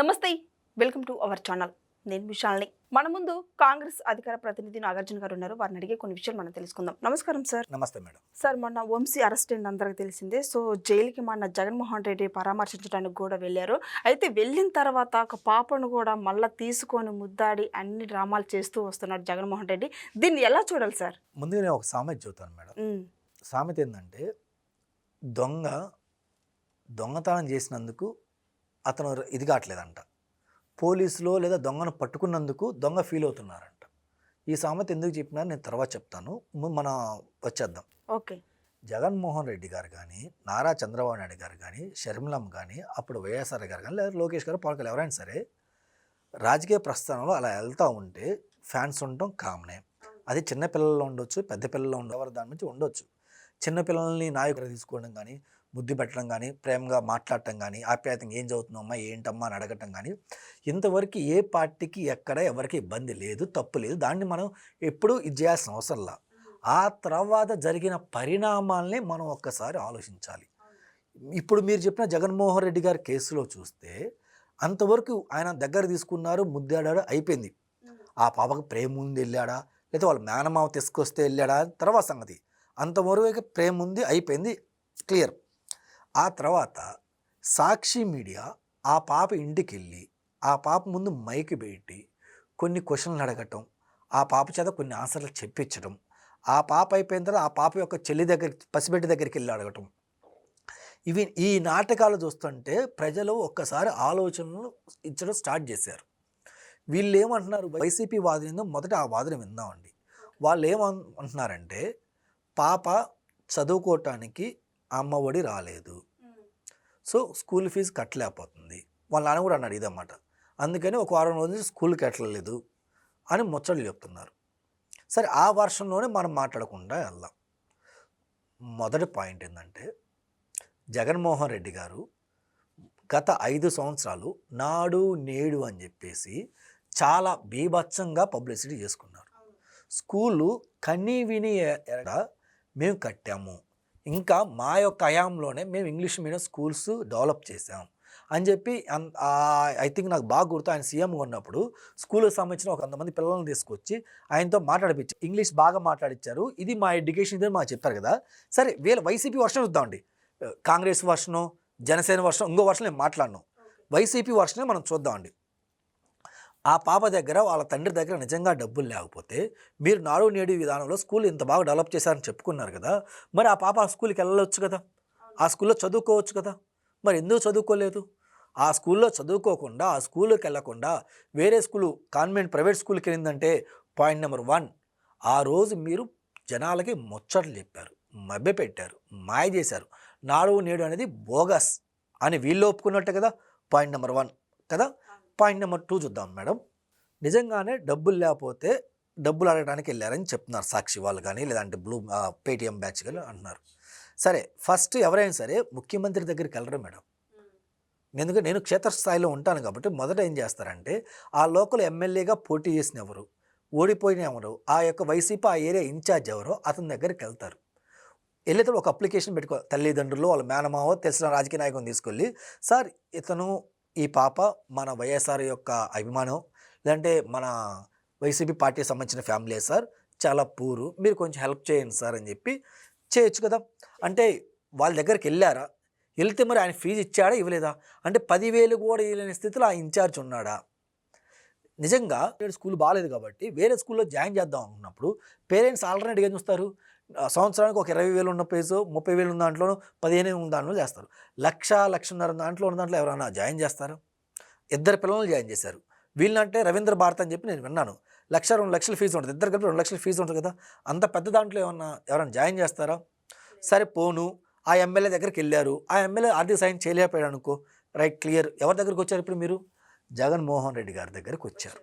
నమస్తే welcome to our channel. నేను విశాల్ని. మన ముందు కాంగ్రెస్ అధికార ప్రతినిధి నాగార్జున గారు ఉన్నారు. వారిని అడిగే కొన్ని విషయాలు మనం తెలుసుకుందాం. నమస్కారం సార్. నమస్తే మేడం. సార్ మొన్న వంశీ అరెస్ట్ అయింది అందరికీ తెలిసిందే. సో జైలుకి మొన్న జగన్మోహన్ రెడ్డి పరామర్శించడానికి కూడా వెళ్ళారు. అయితే వెళ్ళిన తర్వాత ఒక పాపను కూడా మళ్ళీ తీసుకొని ముద్దాడి అన్ని డ్రామాలు చేస్తూ వస్తున్నాడు జగన్మోహన్ రెడ్డి. దీన్ని ఎలా చూడాలి సార్? ముందుగా నేను ఒక సామెత చెబుతాను మేడం. సామెత ఏంటంటే దొంగ దొంగతనం చేసినందుకు అతను ఇది కావట్లేదంట. పోలీసులో లేదా దొంగను పట్టుకున్నందుకు దొంగ ఫీల్ అవుతున్నారంట. ఈ సామెత ఎందుకు చెప్పినా నేను తర్వాత చెప్తాను. మన వచ్చేద్దాం. ఓకే. జగన్మోహన్ రెడ్డి గారు కానీ నారా చంద్రబాబు నాయుడు గారు కానీ షర్మిలమ్మ కానీ అప్పుడు వైఎస్ఆర్ గారు కానీ లేదా లోకేష్ గారు పవన్ కళ్యాణ్ ఎవరైనా సరే రాజకీయ ప్రస్థానంలో అలా వెళ్తూ ఉంటే ఫ్యాన్స్ ఉండటం కామనే. అది చిన్న పిల్లల్లో ఉండొచ్చు పెద్ద పిల్లల్లో ఉండ ఎవరి దాని నుంచి ఉండొచ్చు. చిన్న పిల్లల్ని నాయకులు తీసుకోవడం కానీ బుద్ధి పెట్టడం కానీ ప్రేమగా మాట్లాడటం కానీ ఆప్యాయతంగా ఏం చదువుతున్నామ్మా ఏంటమ్మా అని అడగటం కానీ ఇంతవరకు ఏ పార్టీకి ఎక్కడ ఎవరికి ఇబ్బంది లేదు తప్పు లేదు. దాన్ని మనం ఎప్పుడూ ఇది చేయాల్సిన అవసరంలా ఆ తర్వాత జరిగిన పరిణామాల్ని మనం ఒక్కసారి ఆలోచించాలి. ఇప్పుడు మీరు చెప్పిన జగన్మోహన్ రెడ్డి గారి కేసులో చూస్తే అంతవరకు ఆయన దగ్గర తీసుకున్నారు ముద్దాడాడు అయిపోయింది. ఆ పాపకు ప్రేమ ఉంది వెళ్ళాడా? లేదా వాళ్ళ మేనమావ తీసుకొస్తే వెళ్ళాడా? తర్వాత సంగతి. అంతవరకు ప్రేమ ఉంది అయిపోయింది క్లియర్. ఆ తర్వాత సాక్షి మీడియా ఆ పాప ఇంటికి వెళ్ళి ఆ పాప ముందు మైక్ పెట్టి కొన్ని క్వశ్చన్లు అడగటం ఆ పాప చేత కొన్ని ఆన్సర్లు చెప్పించడం ఆ పాప అయిపోయిన తర్వాత ఆ పాప యొక్క చెల్లి దగ్గర పసిబిడ్డ దగ్గరికి వెళ్ళి అడగటం. ఇవి ఈ నాటకాలు చూస్తుంటే ప్రజలు ఒక్కసారి ఆలోచనలు ఇచ్చడం స్టార్ట్ చేశారు. వీళ్ళు ఏమంటున్నారు వైసీపీ వాదన మొదట ఆ వాదన విందామండి. వాళ్ళు ఏమంటున్నారంటే పాప చదువుకోవటానికి అమ్మ ఒడి రాలేదు. సో స్కూల్ ఫీజు కట్టలేకపోతుంది. వాళ్ళ నాన్న కూడా అన్నాడు ఇదన్నమాట. అందుకని ఒక వారం రోజులు స్కూల్కి కట్టలేదు అని ముచ్చట్లు చెప్తున్నారు. సరే ఆ వర్షంలోనే మనం మాట్లాడకుండా వెళ్దాం. మొదటి పాయింట్ ఏంటంటే జగన్మోహన్ రెడ్డి గారు గత ఐదు సంవత్సరాలు నాడు నేడు అని చెప్పేసి చాలా బీభత్సంగా పబ్లిసిటీ చేసుకున్నారు. స్కూలు కన్నీ విని మేము కట్టాము. ఇంకా మా యొక్క హయాంలోనే మేము ఇంగ్లీష్ మీడియం స్కూల్స్ డెవలప్ చేసాం అని చెప్పి ఐ థింక్ నాకు బాగా గుర్తు ఆయన సీఎం ఉన్నప్పుడు స్కూల్కి సంబంధించిన ఒక వంద మంది పిల్లల్ని తీసుకొచ్చి ఆయనతో మాట్లాడిపించారు. ఇంగ్లీష్ బాగా మాట్లాడిచ్చారు. ఇది మా ఎడ్యుకేషన్ ఇదని మాకు చెప్పారు కదా. సరే వీళ్ళ వైసీపీ వర్షన్ చూద్దామండి. కాంగ్రెస్ వర్షను జనసేన వర్షం ఇంకో వర్షం నేను మాట్లాడను. వైసీపీ వర్షనే మనం చూద్దామండి. ఆ పాప దగ్గర వాళ్ళ తండ్రి దగ్గర నిజంగా డబ్బులు లేకపోతే మీరు నాడు నేడు విధానంలో స్కూల్ ఇంత బాగా డెవలప్ చేశారని చెప్పుకున్నారు కదా మరి ఆ పాప ఆ స్కూల్కి వెళ్ళవచ్చు కదా? ఆ స్కూల్లో చదువుకోవచ్చు కదా? మరి ఎందుకు చదువుకోలేదు? ఆ స్కూల్లో చదువుకోకుండా ఆ స్కూల్కి వెళ్ళకుండా వేరే స్కూలు కాన్వెంట్ ప్రైవేట్ స్కూల్కి వెళ్ళిందంటే పాయింట్ నెంబర్ వన్. ఆ రోజు మీరు జనాలకి ముచ్చట్లు చెప్పారు మభ్య పెట్టారు మాయ చేశారు. నాడు నేడు అనేది బోగస్ అని వీళ్ళు ఒప్పుకున్నట్టే కదా? పాయింట్ నెంబర్ వన్ కదా? పాయింట్ నెంబర్ టూ చూద్దాం మేడం. నిజంగానే డబ్బులు లేకపోతే డబ్బులు అడగడానికి వెళ్ళారని చెప్తున్నారు సాక్షి వాళ్ళు కానీ లేదంటే బ్లూ పేటిఎం బ్యాచ్ కానీ అంటున్నారు. సరే ఫస్ట్ ఎవరైనా సరే ముఖ్యమంత్రి దగ్గరికి వెళ్ళరు మేడం. ఎందుకంటే నేను క్షేత్రస్థాయిలో ఉంటాను కాబట్టి మొదట ఏం చేస్తారంటే ఆ లోకల్ ఎమ్మెల్యేగా పోటీ చేసిన ఎవరు ఓడిపోయిన ఎవరు ఆ యొక్క వైసీపీ ఆ ఏరియా ఇన్ఛార్జ్ ఎవరో అతని దగ్గరికి వెళ్తారు. వెళ్ళేటప్పుడు ఒక అప్లికేషన్ పెట్టుకో తల్లిదండ్రులు వాళ్ళ మేనమావ తెలిసిన రాజకీయ నాయకుని తీసుకెళ్ళి సార్ ఇతను ఈ పాప మన వైఎస్ఆర్ యొక్క అభిమానం లేదంటే మన వైసీపీ పార్టీకి సంబంధించిన ఫ్యామిలీ సార్ చాలా పూరు. మీరు కొంచెం హెల్ప్ చేయండి సార్ అని చెప్పి చేయొచ్చు కదా. అంటే వాళ్ళ దగ్గరికి వెళ్ళారా? వెళ్తే మరి ఆయన ఫీజు ఇచ్చాడా? ఇవ్వలేదా? అంటే పదివేలు కూడా ఇవ్వలేని స్థితిలో ఆ ఇన్ఛార్జ్ ఉన్నాడా? నిజంగా స్కూల్ బాగాలేదు కాబట్టి వేరే స్కూల్లో జాయిన్ చేద్దాం అనుకున్నప్పుడు పేరెంట్స్ ఆల్టర్నేట్గా చూస్తారు. సంవత్సరానికి ఒక ఇరవై వేలు ఉన్న పేజు ముప్పై వేలు ఉన్న దాంట్లోనూ పదిహేను ఉన్న దాంట్లో చేస్తారు. లక్ష లక్షన్నర దాంట్లో ఉన్న దాంట్లో ఎవరైనా జాయిన్ చేస్తారా? ఇద్దరు పిల్లల్ని జాయిన్ చేశారు. వీళ్ళంటే రవీంద్ర భారత్ అని చెప్పి నేను విన్నాను. లక్ష రెండు లక్షల ఫీజు ఉంటుంది. ఇద్దరు కలిపి రెండు లక్షల ఫీజు ఉంటుంది కదా. అంత పెద్ద దాంట్లో ఏమన్నా ఎవరైనా జాయిన్ చేస్తారా? సరే పోను. ఆ ఎమ్మెల్యే దగ్గరికి వెళ్ళారు. ఆ ఎమ్మెల్యే ఆర్థిక సాయం చేయలేకపోయాడు అనుకో. Right clear. ఎవరి దగ్గరికి వచ్చారు ఇప్పుడు మీరు? జగన్మోహన్ రెడ్డి గారి దగ్గరికి వచ్చారు.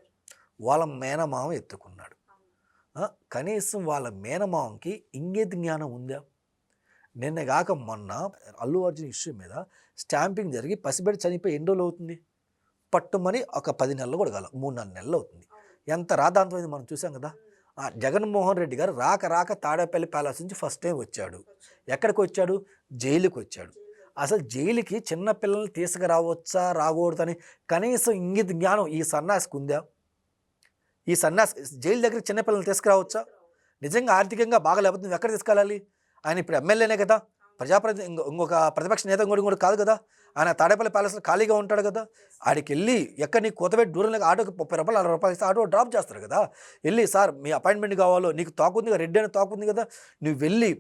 వాళ్ళ మేనమామ ఎత్తుకున్నాడు. కనీసం వాళ్ళ మేనమామకి ఇంగిత జ్ఞానం ఉందా? నిన్న కాక మొన్న అల్లు అర్జున్ ఇష్యూ మీద స్టాంపింగ్ జరిగి పసిబిడ్డ చనిపోయి ఎన్ని రోజులు అవుతుంది? పట్టుమని ఒక పది నెలలు కూడా కాల మూడు నాలుగు నెలలు అవుతుంది. ఎంత రాధాంతమైంది మనం చూసాం కదా? ఆ జగన్మోహన్ రెడ్డి గారు రాక రాక తాడేపల్లి ప్యాలెస్ నుంచి ఫస్ట్ టైం వచ్చాడు. ఎక్కడికి వచ్చాడు? జైలుకి వచ్చాడు. అసలు జైలుకి చిన్న పిల్లల్ని తీసుకురావచ్చా రాకూడదని కనీసం ఇంగిత జ్ఞానం ఈ సన్నాసికి ఉందా? ఈ సన్నాసి జైలు దగ్గర చిన్నపిల్లల్ని తీసుకురావచ్చా? నిజంగా ఆర్థికంగా బాగా లేకపోతే నువ్వు ఎక్కడ తీసుకెళ్ళాలి? ఆయన ఇప్పుడు ఎమ్మెల్యేనే కదా. ప్రజాప్రతి ఇంకొక ప్రతిపక్ష నేత కూడా కూడా కాదు కదా. ఆయన తాడేపల్లి ప్యాలెస్లో ఖాళీగా ఉంటాడు కదా. ఆడికి వెళ్ళి ఎక్కడ నీ కొత్తపేట దూరంలో ఆటోకి ముప్పై రూపాయలు అరవై రూపాయలు ఇస్తే ఆటో డ్రాప్ చేస్తారు కదా. వెళ్ళి సార్ మీ అపాయింట్మెంట్ కావాలో నీకు తోకుంది కదా రెడ్డి అని తోకుంది కదా. నువ్వు వెళ్ళి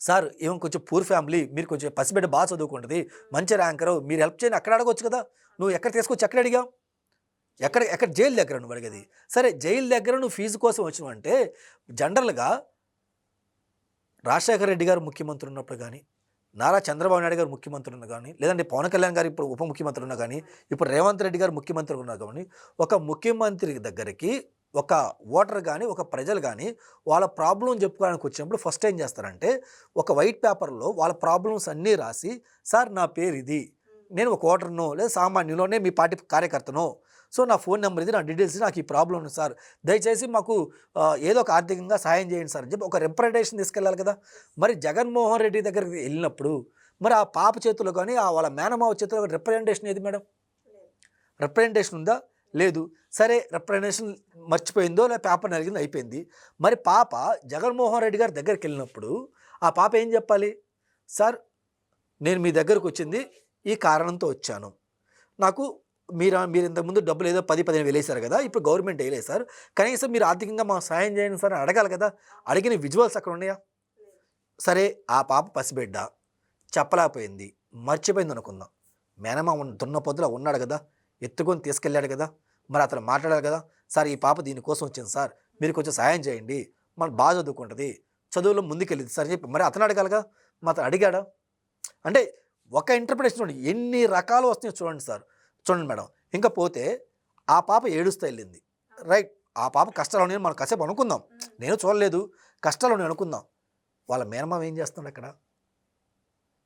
సార్ ఏమో కొంచెం పూర్ ఫ్యామిలీ మీరు కొంచెం పసిబిడ్డ బాగా చదువుకుంటుంది. మంచి ర్యాంకరు మీరు హెల్ప్ చేయని అక్కడ అడగవచ్చు కదా. నువ్వు ఎక్కడ తీసుకొచ్చి ఎక్కడ అడిగావు? ఎక్కడ ఎక్కడ జైలు దగ్గర నువ్వు అడిగేది? సరే జైలు దగ్గర నువ్వు ఫీజు కోసం వచ్చినావు అంటే జనరల్గా రాజశేఖర రెడ్డి గారు ముఖ్యమంత్రి ఉన్నప్పుడు కానీ నారా చంద్రబాబు నాయుడు గారు ముఖ్యమంత్రి ఉన్నా కానీ లేదంటే పవన్ కళ్యాణ్ గారు ఇప్పుడు ఉప ముఖ్యమంత్రి ఉన్నా కానీ ఇప్పుడు రేవంత్ రెడ్డి గారు ముఖ్యమంత్రి ఉన్నా కానీ ఒక ముఖ్యమంత్రి దగ్గరికి ఒక ఓటర్ కానీ ఒక ప్రజలు కానీ వాళ్ళ ప్రాబ్లం చెప్పుకోవడానికి వచ్చినప్పుడు ఫస్ట్ ఏం చేస్తారంటే ఒక వైట్ పేపర్లో వాళ్ళ ప్రాబ్లమ్స్ అన్నీ రాసి సార్ నా పేరు ఇది. నేను ఒక ఓటర్నో లేదా సామాన్యులో నేను మీ పార్టీ కార్యకర్తనో సో నా ఫోన్ నెంబర్ ఇది నా డీటెయిల్స్ నాకు ఈ ప్రాబ్లం ఉంది సార్. దయచేసి మాకు ఏదో ఒక ఆర్థికంగా సహాయం చేయండి సార్. అని చెప్పి ఒక రిప్రజెంటేషన్ తీసుకెళ్ళాలి కదా. మరి జగన్మోహన్ రెడ్డి దగ్గరికి వెళ్ళినప్పుడు మరి ఆ పాప చేతులు కానీ ఆ వాళ్ళ మేనమావ చేతిలో రిప్రజెంటేషన్ ఏది మేడం? రిప్రజెంటేషన్ ఉందా? లేదు. సరే రిప్రజెంటేషన్ మర్చిపోయిందో లేదా పేపర్ నలిగిందో అయిపోయింది. మరి పాప జగన్మోహన్ రెడ్డి గారి దగ్గరికి వెళ్ళినప్పుడు ఆ పాప ఏం చెప్పాలి? సార్ నేను మీ దగ్గరకు వచ్చింది ఈ కారణంతో వచ్చాను. నాకు మీరు మీరు ఇంతకుముందు డబ్బులు ఏదో పది పదిహేను వేలేశారు కదా ఇప్పుడు గవర్నమెంట్ వేయలేదు సార్? కనీసం మీరు ఆర్థికంగా మాకు సాయం చేయండి సార్ అడగాలి కదా అడిగిన విజువల్స్ అక్కడ ఉన్నాయా? సరే ఆ పాప పసిబిడ్డ చెప్పలేకపోయింది మర్చిపోయింది అనుకుందాం. మేనమా దున్న పొద్దులో ఉన్నాడు కదా ఎత్తుకొని తీసుకెళ్ళాడు కదా మరి అతను మాట్లాడాలి కదా సార్ ఈ పాప దీనికోసం వచ్చింది సార్ మీరు కొంచెం సాయం చేయండి మన బాగా చదువుకుంటుంది చదువులో ముందుకెళ్ళింది సార్ చెప్పి మరి అతను అడగాలిగా మా అతను అడిగాడా? అంటే ఒక ఇంటర్ప్రిటేషన్ చూడండి ఎన్ని రకాలు వస్తున్నాయో చూడండి సార్. చూడండి మేడం ఇంకా పోతే ఆ పాప ఏడుస్తూ వెళ్ళింది. రైట్ ఆ పాప కష్టాలు నేను మనం కాసేపు అనుకుందాం. నేను చూడలేదు కష్టాలు నేను అనుకుందాం. వాళ్ళ మేనమామ ఏం చేస్తున్నాడు అక్కడ?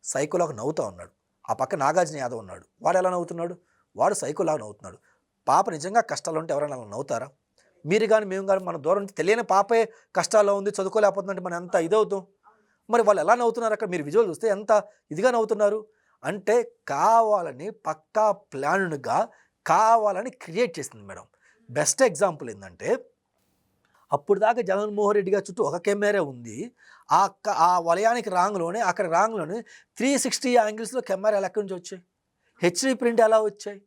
సైకోలాగా నవ్వుతూ ఉన్నాడు. ఆ పక్క నాగార్జున యాదవ్ ఉన్నాడు. వాడు ఎలా నవ్వుతున్నాడు? వాడు సైకోలాగా నవ్వుతున్నాడు. పాప నిజంగా కష్టాలు ఉంటే ఎవరైనా అలా నవ్వుతారా? మీరు కానీ మేము కానీ మన దూరం నుంచి తెలియని పాపే కష్టాల్లో ఉంది చదువుకోలేకపోతుందంటే మనం ఎంత ఇదవుతాం? మరి వాళ్ళు ఎలా నవ్వుతున్నారు అక్కడ? మీరు విజువల్ చూస్తే ఎంత ఇదిగా నవ్వుతున్నారు? అంటే కావాలని పక్కా ప్లాన్గా కావాలని క్రియేట్ చేసింది మేడం. బెస్ట్ ఎగ్జాంపుల్ ఏంటంటే అప్పుడు దాకా జగన్మోహన్ రెడ్డి గారి చుట్టూ ఒక కెమెరా ఉంది. ఆ క- ఆ వలయానికి రాంగ్లోనే అక్కడ రాంగ్లోనే త్రీ సిక్స్టీ యాంగిల్స్లో కెమెరాలు ఎక్కడి నుంచి వచ్చాయి? హెచ్డి ప్రింట్ ఎలా వచ్చాయి?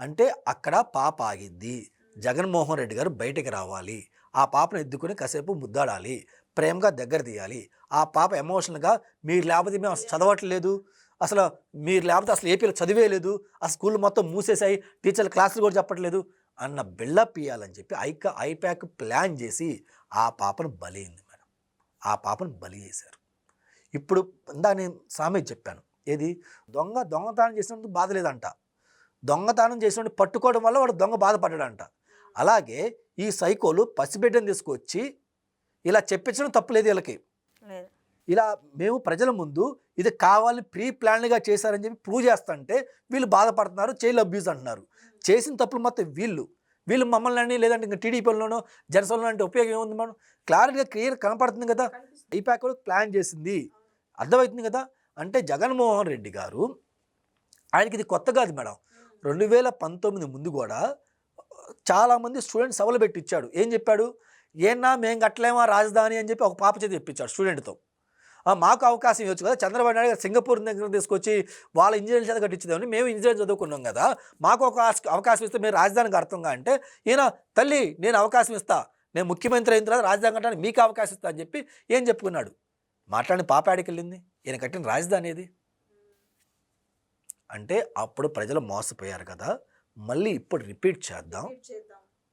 అంటే అక్కడ పాప ఆగిద్ది. జగన్మోహన్ రెడ్డి గారు బయటికి రావాలి. ఆ పాపను ఎత్తుకుని కాసేపు ముద్దాడాలి. ప్రేమగా దగ్గర తీయాలి. ఆ పాప ఎమోషనల్గా మీరు లేకపోతే మేము చదవట్లేదు. అసలు మీరు లేకపోతే అసలు ఏపీలో చదివే లేదు. ఆ స్కూల్ మొత్తం మూసేసాయి టీచర్లు క్లాసులు కూడా చెప్పట్లేదు. అన్న బిల్డప్ ఇవ్వాలని చెప్పి ఐక ఐప్యాక్ ప్లాన్ చేసి ఆ పాపను బలైంది మేడం. ఆ పాపను బలి చేశారు. ఇప్పుడు ఇందా నేను సామెత చెప్పాను. ఏది? దొంగ దొంగతనం చేసినందుకు బాధ లేదంట. దొంగతనం చేసినట్టు పట్టుకోవడం వల్ల వాడు దొంగ బాధపడ్డాడంట. అలాగే ఈ సైకోలు పసిబిడ్డను తీసుకొచ్చి ఇలా చెప్పించడం తప్పులేదు వీళ్ళకి. ఇలా మేము ప్రజల ముందు ఇది కావాలని ప్రీ ప్లాన్గా చేశారని చెప్పి ప్రూవ్ చేస్తుంటే వీళ్ళు బాధపడుతున్నారు చైల్డ్ అబ్యూస్ అంటున్నారు. చేసిన తప్పులు మొత్తం వీళ్ళు. వీళ్ళు మమ్మల్ని అని లేదంటే ఇంకా టీడీపీలోనో జనసేనలో అంటే ఉపయోగం ఏముంది మనం? క్లారిటీగా క్లియర్ కనపడుతుంది కదా? ఐపాక్ ప్లాన్ చేసింది. అర్థమవుతుంది కదా? అంటే జగన్మోహన్ రెడ్డి గారు ఆయనకి ఇది కొత్త కాదు మేడం. రెండు వేల పంతొమ్మిది ముందు కూడా చాలామంది స్టూడెంట్స్ సభలు పెట్టి ఇచ్చాడు ఏం చెప్పాడు? ఏనా మేము కట్టలేమా రాజధాని అని చెప్పి ఒక పాప చేతి చెప్పించాడు స్టూడెంట్తో. మాకు అవకాశం ఇవ్వచ్చు కదా. చంద్రబాబు నాయుడు గారు సింగపూర్ దగ్గర తీసుకొచ్చి వాళ్ళ ఇంజనీరింగ్ చేత కట్టించేదామని మేము ఇంజనీరింగ్ చదువుకున్నాం కదా. మాకు ఒక అవకాశం ఇస్తే మేము రాజధానికి అర్థంగా అంటే ఈయన తల్లి నేను అవకాశం ఇస్తా. నేను ముఖ్యమంత్రి అయిన తర్వాత రాజధాని కట్టడానికి మీకు అవకాశం ఇస్తా అని చెప్పి ఏం చెప్పుకున్నాడు. మాట్లాడిన పాప ఆడికి వెళ్ళింది. ఈయన కట్టిన రాజధాని ఏది? అంటే అప్పుడు ప్రజలు మోసపోయారు కదా. మళ్ళీ ఇప్పుడు రిపీట్ చేద్దాం.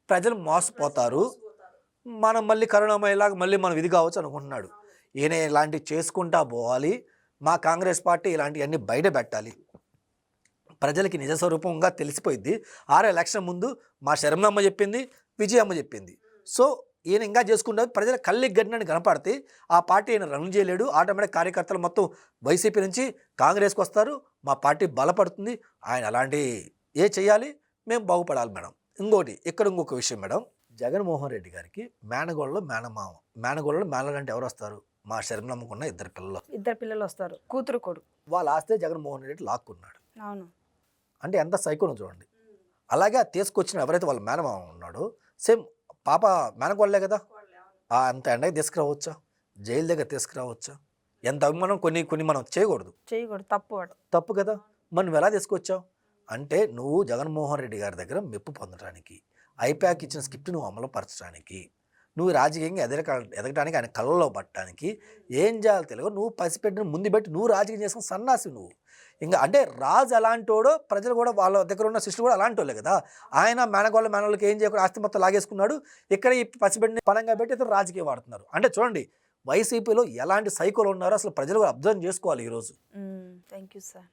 ప్రజలు మోసపోతారు. మనం మళ్ళీ కరుణామయ్యేలాగా మళ్ళీ మనం ఇది కావచ్చు అనుకుంటున్నాడు. ఈయన ఇలాంటివి చేసుకుంటా పోవాలి. మా కాంగ్రెస్ పార్టీ ఇలాంటివన్నీ బయట పెట్టాలి. ప్రజలకి నిజ స్వరూపంగా తెలిసిపోయింది ఆరు ఎలక్షన్ ముందు మా శరణమ్మ చెప్పింది విజయమ్మ చెప్పింది. సో ఈయన ఇంకా చేసుకుంటే ప్రజల కళ్ళకి గడినని కనపడితే ఆ పార్టీ ఈయన రన్ చేయలేడు. ఆటోమేటిక్ కార్యకర్తలు మొత్తం వైసీపీ నుంచి కాంగ్రెస్కి వస్తారు. మా పార్టీ బలపడుతుంది. ఆయన అలాంటి ఏ చేయాలి? మేము బాగుపడాలి మేడం. ఇంకోటి ఇక్కడ ఇంకొక విషయం మేడం. జగన్మోహన్ రెడ్డి గారికి మేనగోళ్ళలో మేనమామ మేనగోళ్ళలో మేనలు అంటే ఎవరు వస్తారు? మా షర్మిలమ్మకు ఉన్న ఇద్దరు పిల్లలు ఇద్దరు పిల్లలు వస్తారు. కూతురు కొడుకు. వాళ్ళ ఆస్తే జగన్మోహన్ రెడ్డి లాక్కున్నాడు. అవును. అంటే ఎంత సైకోను చూడండి. అలాగే తీసుకొచ్చిన ఎవరైతే వాళ్ళ మేనమామ ఉన్నాడో సేమ్ పాప మేనకోళ్ళే కదా? ఆ అంత ఎండకి తీసుకురావచ్చా? జైలు దగ్గర తీసుకురావచ్చా? ఎంత అభిమానం కొన్ని కొన్ని మనం చేయకూడదు. చేయకూడదు. తప్పు తప్పు కదా? నువ్వు ఎలా తీసుకొచ్చావు? అంటే నువ్వు జగన్మోహన్ రెడ్డి గారి దగ్గర మెప్పు పొందడానికి ఐప్యాక్ ఇచ్చిన స్క్రిప్ట్ నువ్వు అమలు పరచడానికి నువ్వు రాజకీయంగా ఎదగ ఎదగడానికి ఆయన కళ్ళలో పట్టడానికి ఏం చేయాలి తెలియదు నువ్వు పసిపెట్టిన ముందు పెట్టి నువ్వు రాజకీయం చేసుకుని సన్నాసి నువ్వు. ఇంకా అంటే రాజు అలాంటోడో ప్రజలు కూడా వాళ్ళ దగ్గర ఉన్న శిష్యులు కూడా అలాంటి వాళ్ళే కదా. ఆయన మేనగోళ్ళ మేనవాళ్ళకి ఏం చేయకుండా ఆస్తి మొత్తం లాగేసుకున్నాడు. ఇక్కడ ఈ పసిబిడ్డని పనంగా పెట్టి ఇతను రాజకీయం వాడుతున్నారు. అంటే చూడండి వైసీపీలో ఎలాంటి సైకోలు ఉన్నారో అసలు ప్రజలు కూడా అబ్జర్వ్ చేసుకోవాలి ఈరోజు. Thank you sir.